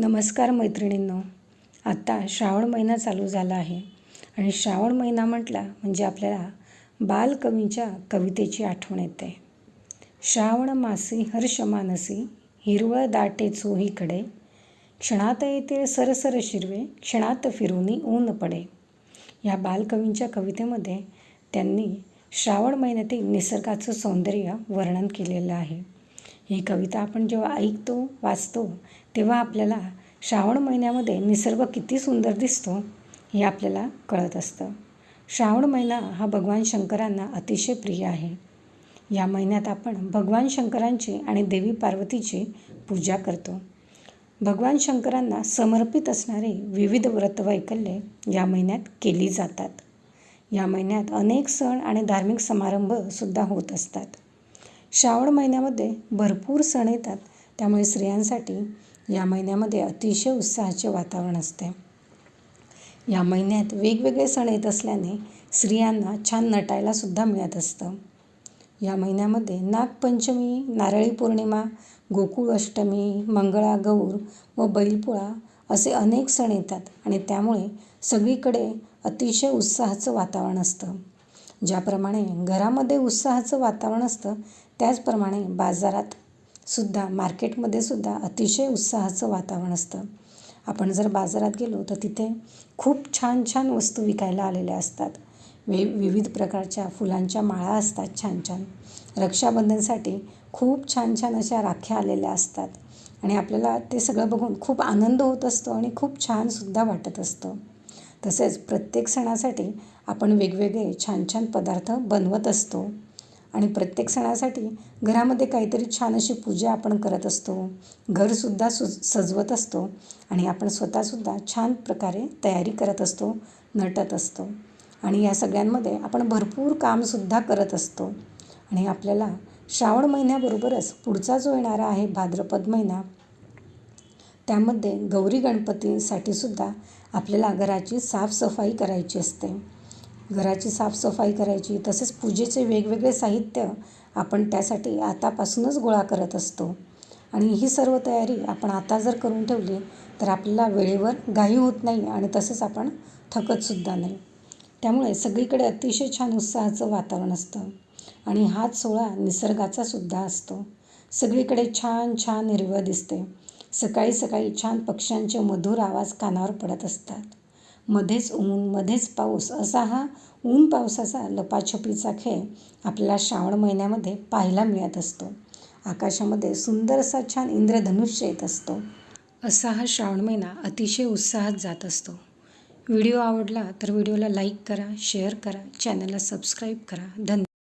नमस्कार मैत्रिणींनो. आत्ता श्रावण महिना चालू झाला आहे. आणि श्रावण महिना म्हटला म्हणजे आपल्याला बालकवींच्या कवितेची आठवण येते. श्रावण मासी हर्ष मानसी हिरवळ दाटे चोहीकडे क्षणात येते सरसर शिरवे क्षणात फिरूनी ऊन पडे. या बालकवींच्या कवितेमध्ये त्यांनी श्रावण महिन्यातील निसर्गाचं सौंदर्य वर्णन केलेलं आहे. ही कविता आपण जेव्हा ऐकतो वाचतो तेव्हा आपल्याला श्रावण महिन्यामध्ये निसर्ग किती सुंदर दिसतो हे आपल्याला कळत असतं. श्रावण महिना हा भगवान शंकरांना अतिशय प्रिय आहे. या महिन्यात आपण भगवान शंकरांची आणि देवी पार्वतीची पूजा करतो. भगवान शंकरांना समर्पित असणारे विविध व्रतवैकल्ये या महिन्यात केली जातात. या महिन्यात अनेक सण आणि धार्मिक समारंभसुद्धा होत असतात. श्रावण महिन्यामध्ये भरपूर सण येतात. त्यामुळे स्त्रियांसाठी या महिन्यामध्ये अतिशय उत्साहाचे वातावरण असते. या महिन्यात वेगवेगळे सण येत असल्याने स्त्रियांना छान नटायलासुद्धा मिळत असतं. या महिन्यामध्ये नागपंचमी नारळी पौर्णिमा गोकुळ अष्टमी मंगळागौर व बैलपोळा असे अनेक सण येतात आणि त्यामुळे सगळीकडे अतिशय उत्साहाचं वातावरण असतं. ज्याप्रमाणे घरामध्ये उत्साहाचं वातावरण असतं त्याचप्रमाणे बाजारात सुद्धा मार्केटमध्ये सुद्धा अतिशय उत्साहाचं वातावरण असतं. आपण जर बाजारात गेलो तर तिथे खूप छान छान वस्तू विकायला आलेल्या असतात. वे विविध प्रकारच्या फुलांच्या माळा असतात छान छान. रक्षाबंधनसाठी खूप छान छान अशा राख्या आलेल्या असतात. आणि आपल्याला ते सगळं बघून खूप आनंद होत असतो आणि खूप छानसुद्धा वाटत असतं. तसेच प्रत्येक सणासाठी आपण वेगवेगळे छान छान पदार्थ बनवत असतो. आणि प्रत्येक सणासाठी घरामध्ये काहीतरी छान अशी पूजा आपण करत असतो. घरसुद्धा सु सजवत असतो आणि आपण स्वतःसुद्धा छान प्रकारे तयारी करत असतो नटत असतो. आणि या सगळ्यांमध्ये आपण भरपूर कामसुद्धा करत असतो. आणि आपल्याला श्रावण महिन्याबरोबरच पुढचा जो येणारा आहे भाद्रपद महिना त्यामध्ये गौरी गणपतीसाठी सुद्धा आपल्याला घराची साफसफाई करायची असते. घराची साफसफाई करायची तसेच पूजेचे वेगवेगळे साहित्य आपण त्यासाठी आतापासूनच गोळा करत असतो. आणि ही सर्व तयारी आपण आता जर करून ठेवली तर आपल्याला वेळेवर घाई होत नाही आणि तसंच आपण थकतसुद्धा नाही. त्यामुळे सगळीकडे अतिशय छान उत्साहाचं वातावरण असतं. आणि हाच सोहळा निसर्गाचा सुद्धा असतो. सगळीकडे छान छान हिरवळ दिसते. सकाळी सकाळी छान पक्ष्यांचे मधुर आवाज कानावर पडत असतात. मध्येच ऊन मध्येच पाऊस असा हा ऊन पावसाचा लपाछपीचा खेळ आपल्याला श्रावण महिन्यामध्ये पाहायला मिळत असतो. आकाशामध्ये सुंदर असा छान इंद्रधनुष्य येत असतो. असा हा श्रावण महिना अतिशय उत्साहात जात असतो. व्हिडिओ आवडला तर व्हिडिओला लाईक करा शेअर करा चॅनलला सबस्क्राईब करा. धन्यवाद.